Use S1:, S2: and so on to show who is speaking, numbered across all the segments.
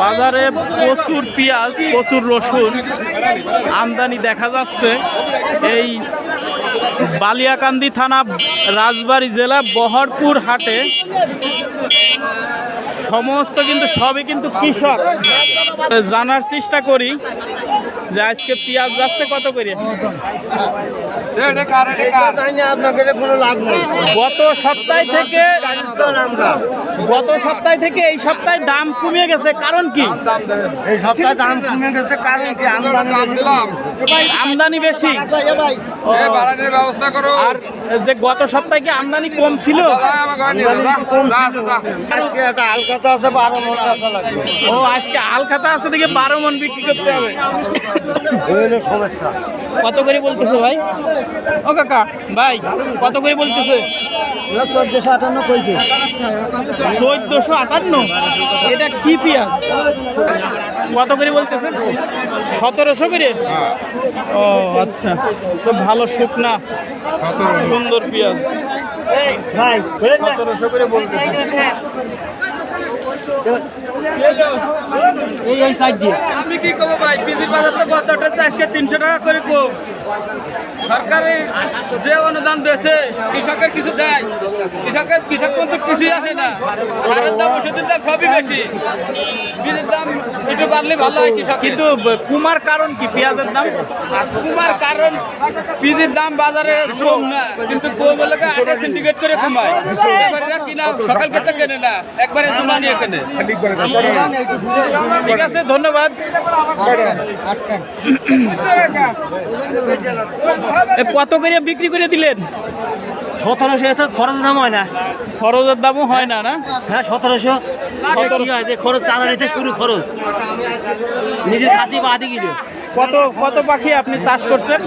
S1: বাজারে প্রচুর পেঁয়াজ, প্রচুর রসুন, আমদানি দেখা যাচ্ছে। এই বালিয়াকান্দি থানা রাজবাড়ি জেলা বহরপুর হাটে সমস্ত কিন্তু সবই কিন্তু কৃষক। জানার চেষ্টা করি। যে আজকে পেঁয়াজ যাচ্ছে কত করে? গত সপ্তাহ থেকে গত সপ্তাহ থেকে এই সপ্তাহে দাম কমে গেছে, কারণ কি?
S2: এই সপ্তাহে দাম কমে গেছে কারণ কি আমদানি
S1: বেশি।
S3: ব্যবস্থা করো
S1: আর যে গত সপ্তাহে কি আমদানি কম ছিল?
S2: আজকে একটা আলকাতা আছে বারো মন কাঁচা
S1: ও, আজকে আলখাতা আছে দেখে বারো মন বিক্রি করতে হবে।
S2: সমস্যা।
S1: কত করে বলতেছে ভাই? ও কাকা ভাই কত করে বলতেছে?
S2: চোদ্দশো আটান্ন কইছে।
S1: চোদ্দশো আটান্ন? এটা কি পেঁয়াজ? কত করে বলতেছে? সতেরোশো করে? ও আচ্ছা। তো ভালো শুকনা সুন্দর পেঁয়াজ।
S2: ভাই
S1: সতেরোশো করে বলতেছে।
S3: আমি কি করব ভাই? পিজির বাজার তো গত আজকে তিনশো টাকা করে কম। সরকারের যে অনুদান দিয়েছে, কৃষকের কিছু দেয়। কৃষকের কৃষক কিন্তু কিছুই আসে না। সারের দাম, ওষুধের দাম সবই বেশি। একটু বাড়লে ভালো হয় কৃষক কিন্তু
S1: কুমার কারণ কি? পেঁয়াজের দাম?
S3: কুমার কারণ দাম বাজারে কম না কিন্তু কম হলে আটা সিন্ডিকেট করে কমায় ব্যাপারীরা কিনা সকাল ক্ষেত্রে কেনে না একবারে জমা নিয়ে কেনে।
S1: ঠিক আছে ধন্যবাদ। কত করে বিক্রি করে দিলেন?
S2: সতেরোশো এত খরচ দাম হয় না।
S1: খরচের দামও হয় না না?
S2: হ্যাঁ সতেরোশো। কি হয় যে খরচ চাঁদা নিতে শুরু খরচ। নিজের খাটি বা আদি কিলো
S1: কত কত পাখি আপনি চাষ করছেন?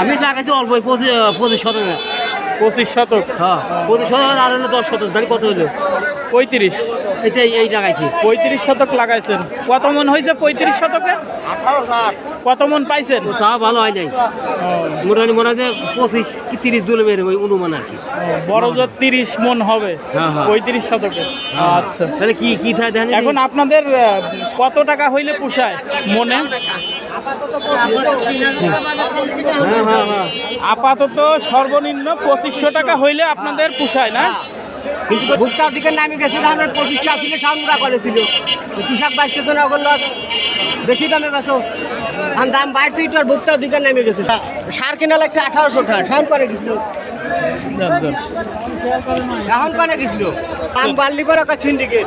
S2: আমি লাগাইছি অল্প পঁচিশ পঁচিশ শতক
S1: পঁচিশ শতক?
S2: হ্যাঁ পঁচিশ শতক আর হলো দশ শতক তাহলে কত হলো?
S1: পঁয়ত্রিশ।
S2: এই লাগাইছি।
S1: পঁয়ত্রিশ শতক লাগাইছেন। কত মন হয়েছে পঁয়ত্রিশ শতকে? কত মন পাইছেন?
S2: তা ভালো হয় নাই। মোটামুটি মনে হয় পঁচিশ কি তিরিশ দূরে বের ওই অনুমান আর কি।
S1: বড় জোর তিরিশ মন হবে
S2: হ্যাঁ, হ্যাঁ।
S1: পঁয়ত্রিশ শতকে। আচ্ছা।
S2: তাহলে কি কি থাকে দেখেন
S1: এখন আপনাদের কত টাকা হইলে পোষায় মনে?
S2: হ্যাঁ হ্যাঁ হ্যাঁ।
S1: আপাতত সর্বনিম্ন পঁচিশশো টাকা হইলে আপনাদের পোষায় না?
S2: ভুক্তার দিকে নামে গেছে আমাদের পঁচিশটা ছিল সামরা করেছিল কৃষক বাঁচতেছে না ওগুলো বেশি দামে বেছো আর দাম বাড়ছে একটু আর ভুক্তার দিকে নামে গেছে। সার কেনা লাগছে আঠারোশো টাকা সার করে গেছিল? এখন করে গেছিল? দাম বাড়লি করে সিন্ডিকেট।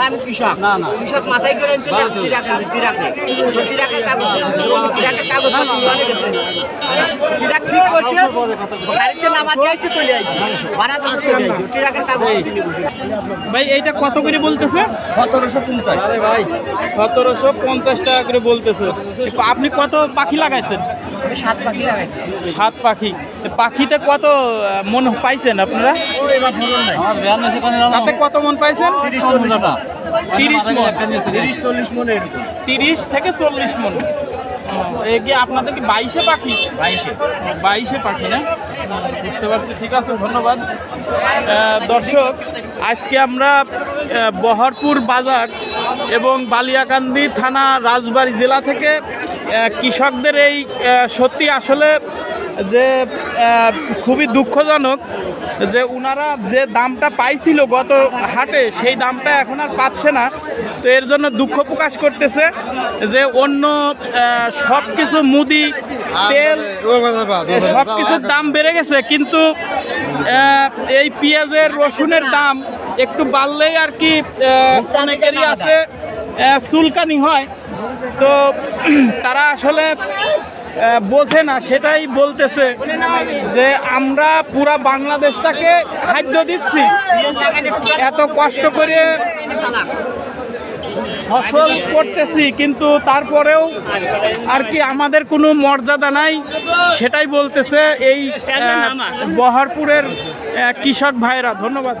S2: আমি কৃষক কৃষক মাথায় করে ঠিক করছে গাড়িতে নামাজ যাইছে চলে আইছে। ভাড়া তো চলে কাগজ
S1: ভাই এইটা কত করে বলতেছে?
S2: সতেরোশো পঞ্চাশ
S1: সতেরোশো পঞ্চাশ টাকা করে বলতেছে। আপনি কত পাখি লাগাইছেন?
S2: সাত পাখি
S1: সাত পাখি। পাখিতে কত মন পাইছেন আপনারা? তাতে কত মন পাইছেন? তিরিশ মন।
S2: তিরিশ চল্লিশ মনের
S1: তিরিশ থেকে চল্লিশ মন। এ কি আপনাদের কি বাইশে পাখি? বাইশে। বাইশে পাখি না? বুঝতে পারছি ঠিক আছে ধন্যবাদ। দর্শক আজকে আমরা বহরপুর বাজার এবং বালিয়াকান্দি থানা রাজবাড়ী জেলা থেকে কৃষকদের এই সত্যি আসলে যে খুবই দুঃখজনক যে উনারা যে দামটা পাইছিল গত হাটে সেই দামটা এখন আর পাচ্ছে না। তো এর জন্য দুঃখ প্রকাশ করতেছে যে অন্য সব কিছু মুদি তেল সব কিছুর দাম বেড়ে গেছে। কিন্তু এই পেঁয়াজের রসুনের দাম একটু বাড়লেই আর কি অনেকেরই আছে। চুলকানি হয়। তো তারা আসলে বোঝে না, সেটাই বলতেছে যে আমরা পুরা বাংলাদেশটাকে খাদ্য দিচ্ছি। এত কষ্ট করে ফসল করতেছি, কিন্তু তারপরেও আর কি আমাদের কোনো মর্যাদা নাই, সেটাই বলতেছে এই বহরপুরের কৃষক ভাইরা। ধন্যবাদ।